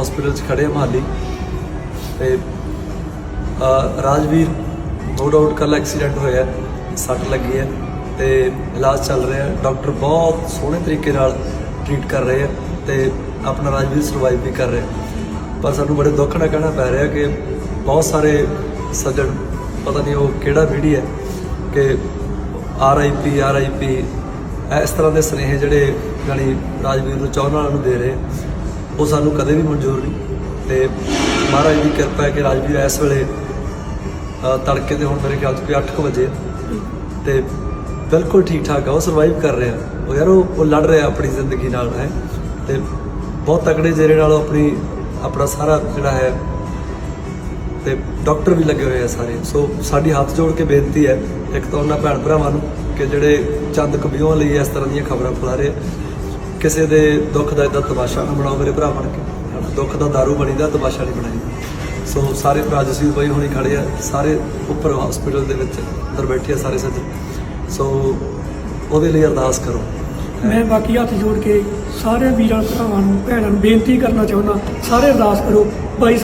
Hospital 'ਚ ਖੜੇ ਆ ਮਹਾਲੀ। ਤੇ ਰਾਜਵੀਰ ਨੋ ਡਾਊਟ ਕੱਲ ਐਕਸੀਡੈਂਟ ਹੋਇਆ, ਸੱਟ ਲੱਗੀ ਹੈ ਤੇ ਇਲਾਜ ਚੱਲ ਰਿਹਾ ਡਾਕਟਰ ਬਹੁਤ ਸੋਹਣੇ ਤਰੀਕੇ ਨਾਲ ਟ੍ਰੀਟ ਕਰ ਰਹੇ ਆ ਤੇ ਆਪਣਾ ਰਾਜਵੀਰ ਸਰਵਾਈਵ ਵੀ ਕਰ ਰਿਹਾ ਪਰ ਸਾਨੂੰ ਬੜੇ ਦੁੱਖ ਨਾਲ ਕਹਿਣਾ ਪੈ ਰਿਹਾ ਕਿ ਬਹੁਤ ਸਾਰੇ ਸੱਜਣ, ਪਤਾ ਨਹੀਂ ਉਹ ਕਿਹੜਾ ਵੀਡੀ ਹੈ ਕਿ R I P R I ਪੀ ਇਸ ਤਰ੍ਹਾਂ ਦੇ ਸੁਨੇਹੇ ਜਿਹੜੇ ਜਾਣੀ ਰਾਜਵੀਰ ਨੂੰ ਚਾਹਣ ਵਾਲਿਆਂ ਨੂੰ ਦੇ ਰਹੇ ਉਹ ਸਾਨੂੰ ਕਦੇ ਵੀ ਮਨਜ਼ੂਰ ਨਹੀਂ। ਤੇ ਮਹਾਰਾਜ ਦੀ ਕਿਰਪਾ ਹੈ ਕਿ ਰਾਜਵੀਰ ਇਸ ਵੇਲੇ ਤੜਕੇ ਦੇ ਹੁਣ ਮੇਰੇ ਖਿਆਲ 'ਚ ਵੀ 8 ਵਜੇ ਆ। ਤੇ ਬਿਲਕੁਲ ਠੀਕ ਠਾਕ ਆ, ਉਹ ਸਰਵਾਈਵ ਕਰ ਰਿਹਾ। ਉਹ ਯਾਰ ਉਹ ਲੜ ਰਿਹਾ ਆਪਣੀ ਜ਼ਿੰਦਗੀ ਨਾਲ, ਹੈ। ਤੇ ਬਹੁਤ ਤਕੜੇ ਜਿਹੜੇ ਨਾਲ ਉਹ ਆਪਣੀ ਆਪਣਾ ਸਾਰਾ ਜਿਹੜਾ ਹੈ, ਤੇ ਡਾਕਟਰ ਵੀ ਲੱਗੇ ਹੋਏ ਆ ਸਾਰੇ। ਸੋ ਸਾਡੀ ਹੱਥ ਜੋੜ ਕੇ ਬੇਨਤੀ ਹੈ, ਇੱਕ ਤਾਂ ਉਹਨਾਂ ਭੈਣ ਭਰਾਵਾਂ ਨੂੰ ਕਿ ਜਿਹੜੇ ਚੰਦ ਕਬੀਆਂ ਲਈ ਇਸ ਤਰ੍ਹਾਂ ਦੀਆਂ ਖਬਰਾਂ ਫੈਲਾ ਰਹੇ ਕਿਸੇ ਦੇ ਦੁੱਖ ਦਾ ਇਦਾਂ ਤਮਾਸ਼ਾ ਨਾ ਬਣਾਓ, ਮੇਰੇ ਭਰਾ ਬਣ ਕੇ। ਦੁੱਖ ਦਾ ਦਾਰੂ ਬਣੀਦਾ, ਤਮਾਸ਼ਾ ਨਹੀਂ ਬਣਾਈ। ਸੋ ਸਾਰੇ ਭਰਾ ਜਸਵੀਰ ਬਾਈ ਹੁਣੀ ਖੜੇ ਆ, ਸਾਰੇ ਉੱਪਰ ਹਸਪੀਟਲ ਦੇ ਵਿੱਚ ਅੰਦਰ ਬੈਠੇ ਆ ਸਾਰੇ ਸੱਜਣ। ਸੋ ਉਹਦੇ ਲਈ ਅਰਦਾਸ ਕਰੋ। ਮੈਂ ਬਾਕੀ ਹੱਥ ਜੋੜ ਕੇ ਸਾਰੇ ਵੀਰਾਂ, ਭਰਾਵਾਂ ਨੂੰ, ਭੈਣਾਂ ਨੂੰ ਬੇਨਤੀ ਕਰਨਾ ਚਾਹੁੰਦਾ, ਸਾਰੇ ਅਰਦਾਸ ਕਰੋ। ਬਾਈ